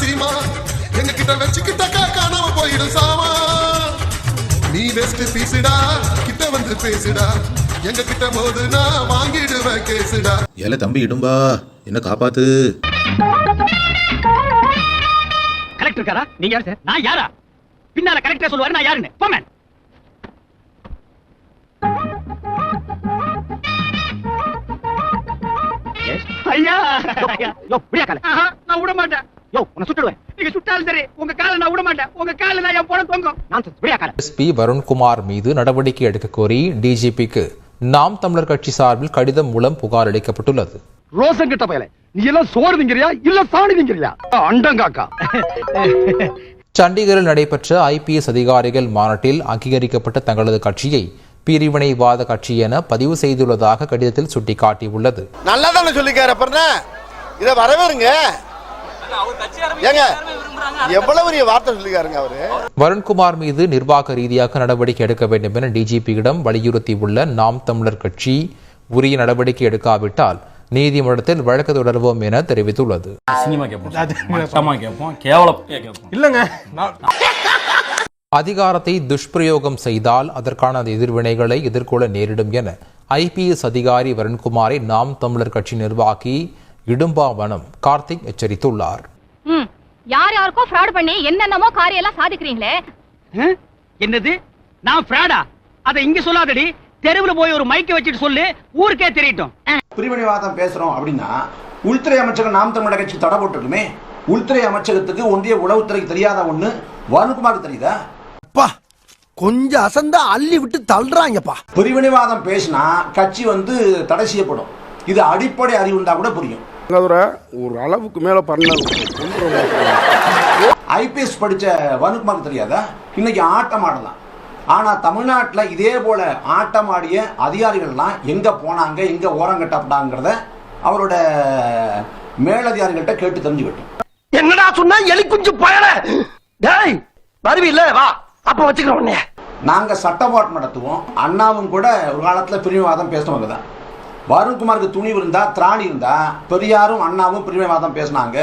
சீமா எங்க கிட்ட வச்சுக்கிட்டக்கா காணாம போயிடும் சாமா. நீ வெஸ்ட் பீசுடா கிட்ட வந்து பேசுடா. எங்க கிட்ட போது நான் வாங்கிடுவேன் கேசுடா. ஏல தம்பி இடும்பா. என்ன காப்பாத்து? கலெக்டர் இருக்காரா? நீங்க யார் சார் நான் யாரா? பின்னால கலெக்டர் சொல்லுவாரு நான் யாருன்னு? போமேன் ஐயா. யோ விடியா கால நான் விட மாட்டேன் எஸ்பி வருண்குமார் மீது நடவடிக்கை எடுக்க கோரி டிஜிபிக்கு நாம் தமிழர் கட்சி சார்பில் கடிதம் மூலம் புகார் அளிக்கப்பட்டுள்ளது. ரோசன் கிட்ட பயல. நீ எல்லாம் சோறு திங்கிறியா இல்ல சாணி திங்கிறியா அண்டங்காக்கா சண்டிகரில் நடைபெற்ற ஐபிஎஸ் அதிகாரிகள் மாநாட்டில் அங்கீகரிக்கப்பட்ட தங்களது கட்சியை பிரிவினைவாத கட்சி என பதிவு செய்துள்ளதாக கடிதத்தில் சுட்டிக்காட்டியுள்ளது. நல்லா தானே சொல்லிக்காரு இதை வரவேறுங்க. ஏங்க எவ்வளவு பெரிய வார்த்தை சொல்லிக்காருங்க அவரு? வருண்குமார் மீது நிர்வாக ரீதியாக நடவடிக்கை எடுக்க வேண்டும் என டிஜிபியிடம் வலியுறுத்தியுள்ள நாம் தமிழர் கட்சி உரிய நடவடிக்கை எடுக்காவிட்டால் நீதிமன்றத்தில் வழக்கு தொடர்வோம் என தெரிவித்துள்ளது. இல்லங்க. அதிகாரத்தை துஷ்பிரயோகம் செய்தால் அதற்கான எதிர்வினைகளை எதிர்கொள்ள நேரிடும் என ஐபிஎஸ் அதிகாரி வருண்குமாரை நாம் தமிழர் கட்சி நிர்வாகி இடும்பாவனம் கார்த்திக் எச்சரித்துள்ளார். ம் யார் யாருக்கோ ஃப்ராட் பண்ணி என்னென்னமோ காரியம் எல்லாம் சாதிக்கிறீங்களே? என்னது? நான் ஃப்ராடா அதை இங்க சொல்லாதடி. தெருவுல போய் ஒரு மைக்க வச்சுட்டு சொல்லு. ஊருக்கே தெரியட்டும். பிரிவினைவாதம் பேசுறோம் அப்படின்னா உள்துறை அமைச்சகம் நாம் தமிழக கட்சி தடை போட்டிருக்குமே உள்துறை அமைச்சகத்துக்கு ஒன்றிய உளவுத்துறைக்கு தெரியாத ஒண்ணு. வருண்குமாருக்கு தெரியுதா? அப்பா கொஞ்சம் அசந்தா அள்ளி விட்டு தள்ளுறாங்கப்பா. பிரிவினைவாதம் பேசினா கட்சி வந்து தடை செய்யப்படும். இது அடிப்படை அறிவு இருந்தா கூட புரியும். ஒரு அளவுக்கு மேல பண்ண ஐபிஎஸ் படிச்ச வருண்குமாருக்கு தெரியாதா? இன்னைக்கு ஆட்டம் ஆடலாம். ஆனா தமிழ்நாட்டுல இதே போல ஆட்டம் ஆடிய அதிகாரிகள்லாம் எங்க போனாங்க எங்க ஓரங்கட்டப்பட்டாங்கிறத அவரோட மேலதிகாரிகள்கிட்ட கேட்டு தெரிஞ்சுக்கிட்டோம். என்னடா சொன்னா? எலி குஞ்சு பயல. டேய் வருவி இல்ல வா. அப்ப வச்சுக்கிறோம் நாங்க சட்ட போராட்டம் நடத்துவோம். அண்ணாவும் கூட ஒரு காலத்துல பிரிவினைவாதம் பேசினவங்க தான். வருண்குமாருக்கு துணிவு இருந்தா திராணி இருந்தா பெரியாரும் அண்ணாவும் பிரிவினைவாதம் பேசினாங்க.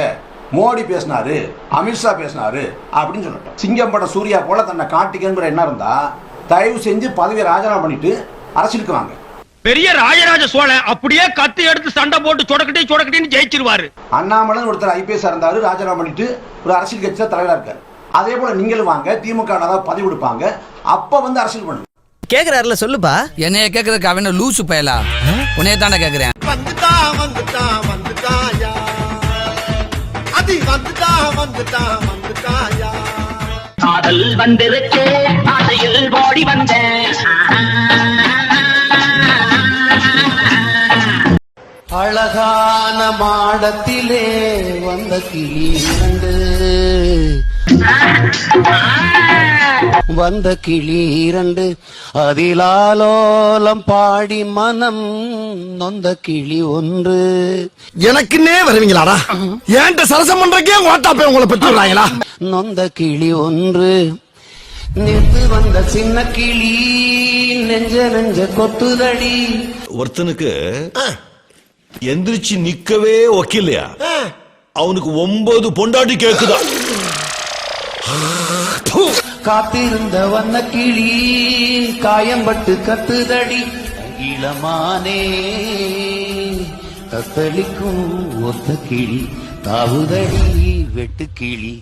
மோடி பேசினாரு அமித்ஷா பேசினாரு அப்படின்னு சொல்லட்டும் சிங்கம் பட சூர்யா போல தன்னை காட்டிக்கங்கிற எண்ணம் இருந்தா தயவு செஞ்சு பதவியை ராஜினாமா பண்ணிட்டு அரசியலுக்கு வாங்க. பெரிய ராஜராஜ சோழன் அப்படியே கத்தி எடுத்து சண்டை போட்டு சொடக்கட்டி சொடக்கட்டின்னு ஜெயிச்சிருவாரு. அண்ணாமலை ஒருத்தர் ஐபிஎஸ் இருந்தாரு ராஜினாமா பண்ணிட்டு ஒரு அரசியல் கட்சியில் தலைவராக இருக்காரு. அதே போல நீங்களும் வாங்க திமுக பதவி கொடுப்பாங்க. அப்ப வந்து அரசியல் பண்ணுங்க. கேக்குறாருல சொல்லுப்பா. என்னைய கேக்குறதுக்கு அவன லூசு பயலா? உன்னைய தானே கேக்குறேன். வந்துட்டா வந்துட்டா வந்துட்டாயா அது வந்துட்டா வந்துட்டா வந்துட்டாயா காதல் வந்திருக்கே ஆசையில் ஓடி வந்தேன். அழகான மாடத்திலே வந்த கிளி இரண்டு. வந்த கிளி இரண்டு. அதிலாலோலம் பாடி மனம் நொந்த கிளி ஒன்று. எனக்குன்னே வருவீங்களாடா? ஏன்ட்ட சரசம் பண்றக்கே ஓட்டாப்பே உங்களை பெற்றுறாங்களா நொந்த கிளி ஒன்று. நின்று வந்த சின்ன கிளி நெஞ்ச நெஞ்ச கொத்துதடி. ஒருத்தனுக்கு எந்திரிச்சு நிக்கவே ஒக்கில்லையா அவனுக்கு ஒன்பது பொண்டாட்டி கேக்குதா? காத்திருந்த வந்த கிளி காயம்பட்டு கத்துதடி. இளமானே தத்தளிக்கும் ஒத்த கிளி தாவுதடி வெட்டு கிளி.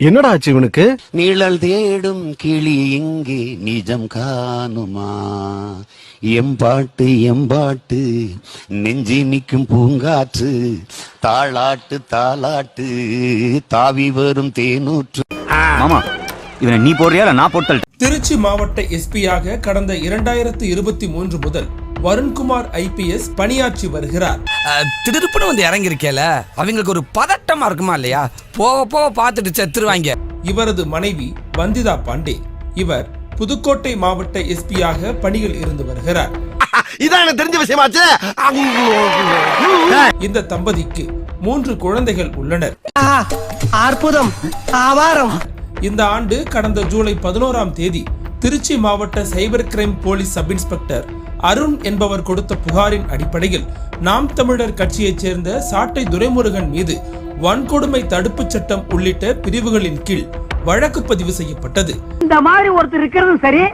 என்னடா ஆச்சு இவனுக்கு? நிழல் தேடும் கிளி இங்கே நிஜம் காணுமா? எம்பாட்டு எம்பாட்டு நெஞ்சி நிற்கும் பூங்காற்று தாளாட்டு தாளாட்டு தாவி வரும் தேனூற்று. மாமா இவனை நீ போடுறியா இல்ல நான் போட்டல்? திருச்சி மாவட்ட எஸ்பியாக கடந்த இரண்டாயிரத்து இருபத்தி மூன்று முதல் வருண்குமார் ஐபிஎஸ் பணியாற்றி வருகிறார். திடுப்புன்னு வந்து இறங்கி இருக்கேல அவங்களுக்கு ஒரு பதட்டமா இருக்குமா இல்லையா? போக போக பார்த்துட்டு செத்துருவாங்க. இவரது மனைவி வந்திதா பாண்டே இவர் புதுக்கோட்டை மாவட்ட எஸ்பியாக பணியில் இருந்து வருகிறார். இதான் எனக்கு தெரிஞ்ச விஷயமாச்சு. இந்த தம்பதிக்கு மூன்று குழந்தைகள் உள்ளனர். அற்புதம் ஆவாரம். இந்த ஆண்டு கடந்த ஜூலை பதினோராம் தேதி திருச்சி மாவட்ட cyber crime police sub inspector Arun என்பவர் கொடுத்த புகாரின் அடிப்படையில் நாம் தமிழர் கட்சியைச் சேர்ந்த சாட்டை துரைமுருகன் மீது வன்கொடுமை தடுப்புச் சட்டம் உள்ளிட்ட பிரிவுகளின் கீழ் வழக்கு பதிவு செய்யப்பட்டது. இந்த மாதிரி ஒருத்தர் இருக்கிறது சரி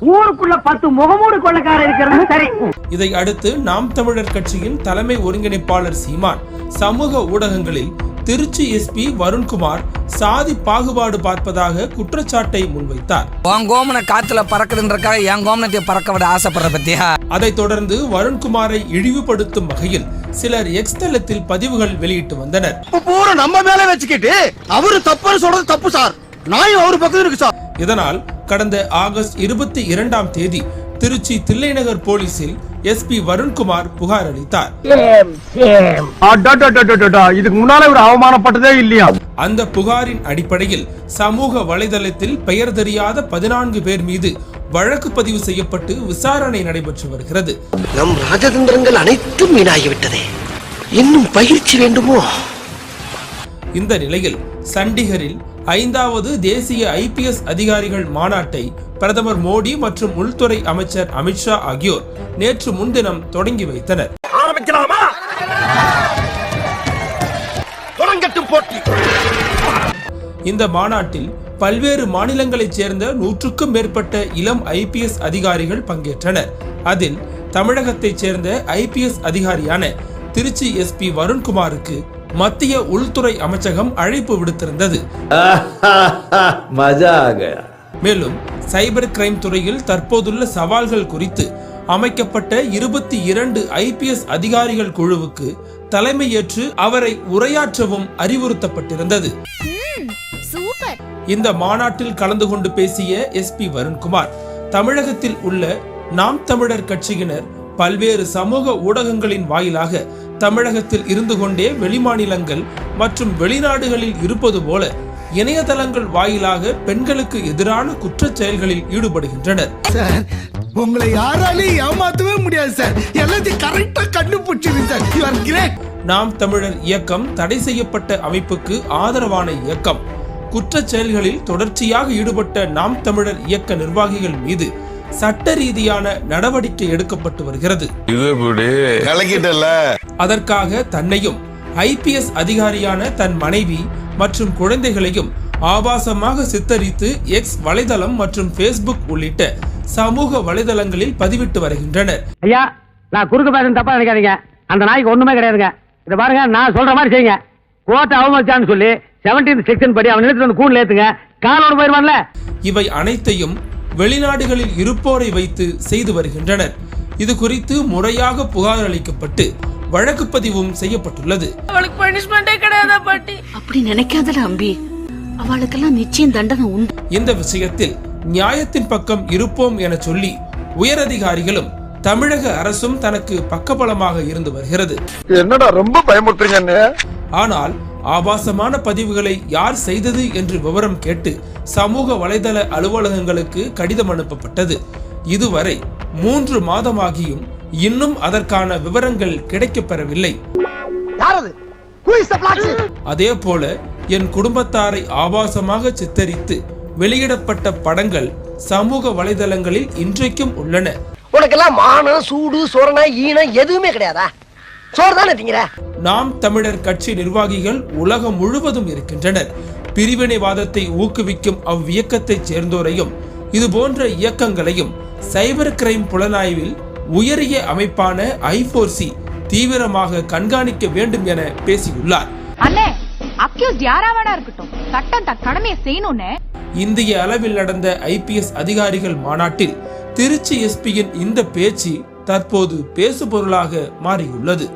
ஊருக்குள்ள பத்து முகமூடு கொள்ளக்காரர் இருக்கிறது சரி. இதை அடுத்து நாம் தமிழர் கட்சியின் தலைமை ஒருங்கிணைப்பாளர் சீமான் சமூக ஊடகங்களில் திருச்சி எஸ்பி வருண்குமார் சாதி பாகுபாடு பார்ப்பதாக குற்றச்சாட்டை முன்வைத்தார். உன் கோமனை காத்துல பறக்குதுன்றக்காக என் கோமனத்தை பறக்க விட ஆசைப்படுற பத்தியா? அதைத் தொடர்ந்து வருண்குமாரை இழிவுபடுத்தும் வகையில் சிலர் எக்ஸ் தளத்தில் பதிவுகள் வெளியிட்டு வந்தனர். பூரா நம்ம மேல வச்சுக்கிட்டு அவரு தப்புன்னு சொல்றது தப்பு சார். நாயும் அவரு பக்கத்துல இருக்கு சார். இதனால் கடந்த ஆகஸ்ட் இருபத்தி இரண்டாம் தேதி திருச்சி தில்லைநகர் போலீசில் எஸ்பி வருண்குமார் புகார் அளித்தார். அடடடடடடா, இதுக்கு முன்னால இவர் அவமானப்பட்டதே இல்லையா? அந்த புகாரின் அடிப்படையில் சமூக வலைதளத்தில் பெயர் தெரியாத பதினான்கு பேர் மீது வழக்கு பதிவு செய்யப்பட்டு விசாரணை நடைபெற்று வருகிறது. நம் ராஜதந்திரங்கள் அனைத்தும் வீணாகிவிட்டதே. இன்னும் பயிற்சி வேண்டுமோ? இந்த நிலையில் சண்டிகரில் ஐந்தாவது தேசிய ஐபிஎஸ் அதிகாரிகள் மாநாட்டை பிரதமர் மோடி மற்றும் உள்துறை அமைச்சர் அமித்ஷா ஆகியோர் நேற்று முன்தினம் தொடங்கி வைத்தனர். இந்த மாநாட்டில் பல்வேறு மாநிலங்களைச் சேர்ந்த நூற்றுக்கும் மேற்பட்ட இளம் ஐபிஎஸ் அதிகாரிகள் பங்கேற்றனர். அதில் தமிழகத்தைச் சேர்ந்த ஐபிஎஸ் அதிகாரியான திருச்சி எஸ்பி வருண்குமாருக்கு மத்திய உள்துறை அமைச்சகம் அழைப்பு விடுத்திருந்தது. மேலும் சைபர் கிரைம் துறையில் தற்போதுள்ள சவால்கள் குறித்து அமைக்கப்பட்ட இருபத்தி இரண்டு ஐபிஎஸ் அதிகாரிகள் குழுவுக்கு தலைமையேற்று அவரை உரையாற்றவும் அறிவுறுத்தப்பட்டிருந்தது. சூப்பர். இந்த மாநாட்டில் கலந்து கொண்டு பேசிய எஸ்பி வருண்குமார் தமிழகத்தில் உள்ள நாம் தமிழர் கட்சியினர் பல்வேறு சமூக ஊடகங்களின் வாயிலாக தமிழகத்தில் இருந்து கொண்டே வெளிமாநிலங்கள் மற்றும் வெளிநாடுகளில் இருப்பது போல இணையதளங்கள் வாயிலாக பெண்களுக்கு எதிரான குற்றச் செயல்களில் ஈடுபடுகின்றனர். உங்களை யாராலையும் ஏமாத்தவே முடியாது சார். எல்லாத்தையும் கரெக்டா கண்டுபிடிச்சிருங்க sir. You are great Naam Tamilar Iyakkam தடை செய்யப்பட்ட அமைப்புக்கு ஆதரவான இயக்கம். குற்றச் செயல்களில் தொடர்ச்சியாக ஈடுபட்ட நாம் தமிழர் இயக்க நிர்வாகிகள் மீது சட்ட ரீதியான நடவடிக்கை எடுக்கப்பட்டு வருகிறது. அதற்காக தன்னையும் ஐபிஎஸ் அதிகாரியான தன் மனைவி மற்றும் குழந்தைகளையும் ஆபாசமாக சித்தரித்து எக்ஸ் வலைதளம் மற்றும் ஃபேஸ்புக் உள்ளிட்ட சமூக வலைதளங்களில் பதிவிட்டு வருகின்றனர். ஐயா நான் குறுக்கு பேசுறது தப்பா நினைக்காதீங்க. அந்த நாய்க்கு ஒண்ணுமே கிடையாதுங்க. இத பாருங்க நான் சொல்ற மாதிரி செய்யுங்க. கோட்டை அவமதிச்சான்னு சொல்லி செவன்டீன் செக்ஷன் படி அவன் நிறுத்தி வந்து கூண்டுல ஏத்துங்க. காலோட போயிருவான்ல. இவை அனைத்தையும் வெளிநாடுகளில் இருப்போரை வைத்து செய்து வருகின்றனர். இது குறித்து முறையாக புகார் அளிக்கப்பட்டு வழக்கு பதிவும் செய்யப்பட்டுள்ளது. அவளுக்கு பனிஷ்மெண்டே கிடையாதா பாட்டி? அப்படி நினைக்காதடா அம்பி. அவளுக்கெல்லாம் நிச்சயம் தண்டனை உண்டு. இந்த விஷயத்தில் நியாயத்தின் பக்கம் இருப்போம் என சொல்லி உயரதிகாரிகளும் தமிழக அரசும் தனக்கு பக்கபலமாக இருந்து வருகிறது. என்னடா ரொம்ப பயமுறுத்துறீங்க ஆனால் ஆபாசமான பதிவுகளை யார் செய்தது என்று விவரம் கேட்டு சமூக வலைதள அலுவலகங்களுக்கு கடிதம் அனுப்பப்பட்டது. இதுவரை மூன்று மாதமாகியும் இன்னும் அதற்கான விவரங்கள் கிடைக்கப்பெறவில்லை? அதே போல என் குடும்பத்தாரை ஆபாசமாக சித்தரித்து வெளியிடப்பட்ட படங்கள் சமூக வலைதளங்களில் இன்றைக்கும் உள்ளன. உனக்கெல்லாம் மானம் சூடு சொரணை ஈனம் எதுவுமே கிடையாதா? சோறு தானே நாம் தமிழர் கட்சி நிர்வாகிகள் உலகம் முழுவதும் இருக்கின்றனர். பிரிவினைவாதத்தை ஊக்குவிக்கும் அவ்வியக்கத்தைச் சேர்ந்தோரையும் இது போன்ற இயக்கங்களையும் சைபர் கிரைம் புலனாய்வில் உயரிய அமைப்பான ஐபோர்சி தீவிரமாக கண்காணிக்க வேண்டும் என பேசியுள்ளார். இந்திய அளவில் நடந்த ஐபிஎஸ் அதிகாரிகள் மாநாட்டில் திருச்சி எஸ்பியின் இந்த பேச்சு தற்போது பேசுபொருளாக மாறியுள்ளது.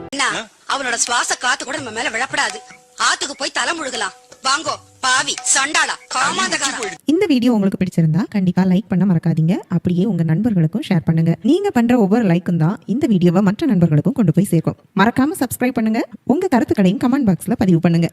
அவனோட சுவாச காத்து கூட நம்ம மேல விழப்படாது. ஆத்துக்கு போய் தலை முழுகலாம். வாங்கோ பாவி சண்டாளா காமாந்தகாரா. இந்த வீடியோ உங்களுக்கு பிடிச்சிருந்தா கண்டிப்பா லைக் பண்ண மறக்காதீங்க. அப்படியே உங்க நண்பர்களுக்கும் ஷேர் பண்ணுங்க. நீங்க பண்ற ஒவ்வொரு லைக்கும் தான் இந்த வீடியோவை மற்ற நண்பர்களுக்கும் கொண்டு போய் சேர்க்கும். மறக்காம சப்ஸ்கிரைப் பண்ணுங்க. உங்க கருத்துக்களையும் கமெண்ட் பாக்ஸ்ல பதிவு பண்ணுங்க.